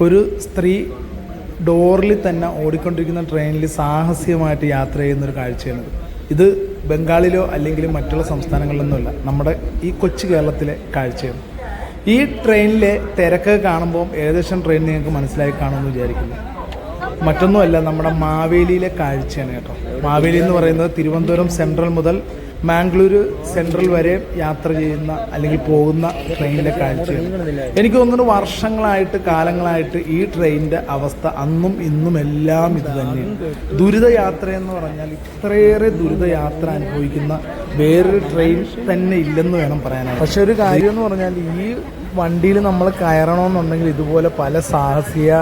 ഒരു സ്ത്രീ ഡോറിൽ തന്നെ ഓടിക്കൊണ്ടിരിക്കുന്ന ട്രെയിനിൽ സാഹസികമായിട്ട് യാത്ര ചെയ്യുന്ന ഒരു കാഴ്ചയാണിത് ഇത്. ബംഗാളിലോ അല്ലെങ്കിൽ മറ്റുള്ള സംസ്ഥാനങ്ങളിലൊന്നുമല്ല നമ്മുടെ ഈ കൊച്ചു കേരളത്തിലെ കാഴ്ചയാണ്. ഈ ട്രെയിനിലെ തിരക്ക് കാണുമ്പോൾ ഏകദേശം ട്രെയിൻ നിങ്ങൾക്ക് മനസ്സിലായി കാണുമെന്ന് വിചാരിക്കുന്നു. മറ്റൊന്നുമല്ല നമ്മുടെ മാവേലിയിലെ കാഴ്ചയാണ് കേട്ടോ. മാവേലി എന്ന് പറയുന്നത് തിരുവനന്തപുരം സെൻട്രൽ മുതൽ മാംഗ്ലൂര് സെൻട്രൽ വരെ യാത്ര ചെയ്യുന്ന അല്ലെങ്കിൽ പോകുന്ന ട്രെയിനിലെ കാഴ്ച എനിക്ക് തോന്നുന്നു വർഷങ്ങളായിട്ട് കാലങ്ങളായിട്ട് ഈ ട്രെയിനിന്റെ അവസ്ഥ അന്നും ഇന്നും എല്ലാം ഇത് തന്നെയാണ്. ദുരിതയാത്ര എന്ന് പറഞ്ഞാൽ ഇത്രയേറെ ദുരിതയാത്ര അനുഭവിക്കുന്ന വേറൊരു ട്രെയിൻ തന്നെ ഇല്ലെന്ന് വേണം പറയാനായിട്ട്. പക്ഷെ ഒരു കാര്യം എന്ന് പറഞ്ഞാൽ ഈ വണ്ടിയിൽ നമ്മൾ കയറണമെന്നുണ്ടെങ്കിൽ ഇതുപോലെ പല സാഹസിക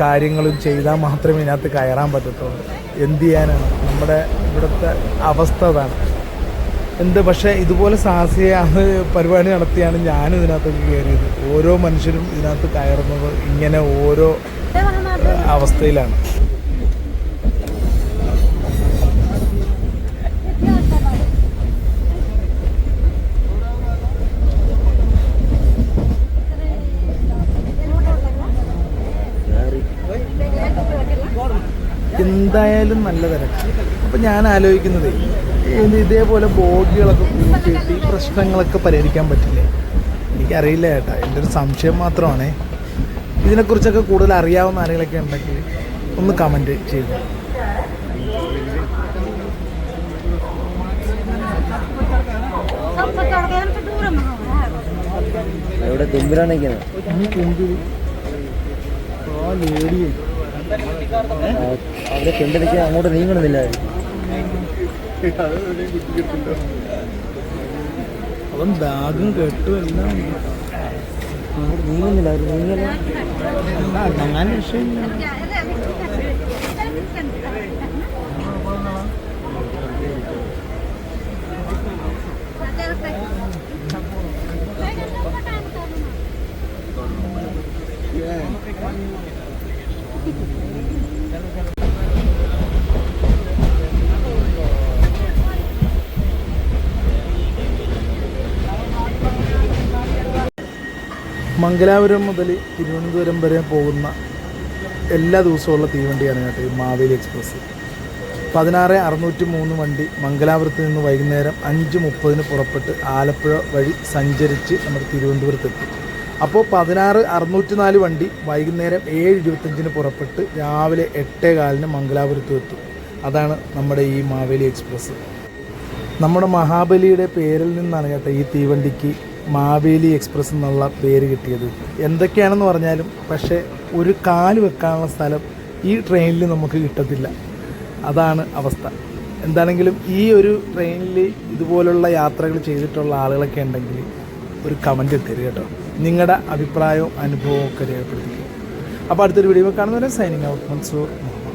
കാര്യങ്ങളും ചെയ്താൽ മാത്രമേ ഇതിനകത്ത് കയറാൻ പറ്റത്തുള്ളൂ. എന്ത് ചെയ്യാനാണ്? നമ്മുടെ ഇവിടുത്തെ അവസ്ഥ അതാണ്. എന്ത് പക്ഷേ ഇതുപോലെ സാഹസിക അത് പരിപാടി നടത്തിയാണ് ഞാനും ഇതിനകത്തേക്ക് കയറിയത്. ഓരോ മനുഷ്യരും ഇതിനകത്ത് കയറുന്നത് ഇങ്ങനെ ഓരോ അവസ്ഥയിലാണ്. എന്തായാലും നല്ല തിരക്ക്. അപ്പം ഞാൻ ആലോചിക്കുന്നത് ഇതേപോലെ ബോഗികളൊക്കെ കൂട്ടിയിട്ട് ഈ പ്രശ്നങ്ങളൊക്കെ പരിഹരിക്കാൻ പറ്റില്ലേ? എനിക്കറിയില്ല ചേട്ടാ എന്റെ ഒരു സംശയം മാത്രമാണ്. ഇതിനെക്കുറിച്ചൊക്കെ കൂടുതൽ അറിയാവുന്ന ആരെങ്കിലൊക്കെ ഉണ്ടെങ്കിൽ ഒന്ന് കമന്റ് ചെയ്തു എവിടെ തുമ്പിലാണിരിക്കുന്നത് ആ ലേഡി അവിടെ ഫ്രണ്ടിലേക്ക് അങ്ങോട്ട് നീങ്ങണമെന്നില്ല അവൻ ബാഗും കെട്ടു എല്ലാം. അങ്ങോട്ട് നീങ്ങുന്നില്ല അവർ നീങ്ങല അങ്ങനെ വിഷയമില്ല മംഗലാപുരം മുതൽ തിരുവനന്തപുരം വരെ പോകുന്ന എല്ലാ ദിവസമുള്ള തീവണ്ടിയാണ് കേട്ടോ ഈ മാവേലി എക്സ്പ്രസ്. പതിനാറ് അറുന്നൂറ്റി മൂന്ന് വണ്ടി മംഗലാപുരത്ത് നിന്ന് വൈകുന്നേരം അഞ്ച് മുപ്പതിന് പുറപ്പെട്ട് ആലപ്പുഴ വഴി സഞ്ചരിച്ച് നമ്മുടെ തിരുവനന്തപുരത്തെത്തി. അപ്പോൾ പതിനാറ് അറുന്നൂറ്റി നാല് വണ്ടി വൈകുന്നേരം ഏഴ് ഇരുപത്തഞ്ചിന് പുറപ്പെട്ട് രാവിലെ എട്ടേ കാലിന് മംഗലാപുരത്ത് എത്തും. അതാണ് നമ്മുടെ ഈ മാവേലി എക്സ്പ്രസ്. നമ്മുടെ മഹാബലിയുടെ പേരിൽ നിന്നാണ് കേട്ടോ ഈ തീവണ്ടിക്ക് മാവേലി എക്സ്പ്രസ് എന്നുള്ള പേര് കിട്ടിയത്. എന്തൊക്കെയാണെന്ന് പറഞ്ഞാലും പക്ഷേ ഒരു കാൽ വെക്കാനുള്ള സ്ഥലം ഈ ട്രെയിനിൽ നമുക്ക് കിട്ടത്തില്ല. അതാണ് അവസ്ഥ. എന്താണെങ്കിലും ഈ ഒരു ട്രെയിനിൽ ഇതുപോലുള്ള യാത്രകൾ ചെയ്തിട്ടുള്ള ആളുകളൊക്കെ ഉണ്ടെങ്കിൽ ഒരു കമന്റ് തരിക കേട്ടോ. നിങ്ങളുടെ അഭിപ്രായവും അനുഭവവും ഒക്കെ രേഖപ്പെടുത്തിക്കുക അപ്പോൾ അടുത്തൊരു വീഡിയോ കാണുന്നവരെ സൈനിങ് ഔട്ട് മൻസൂർ മുഹമ്മദ്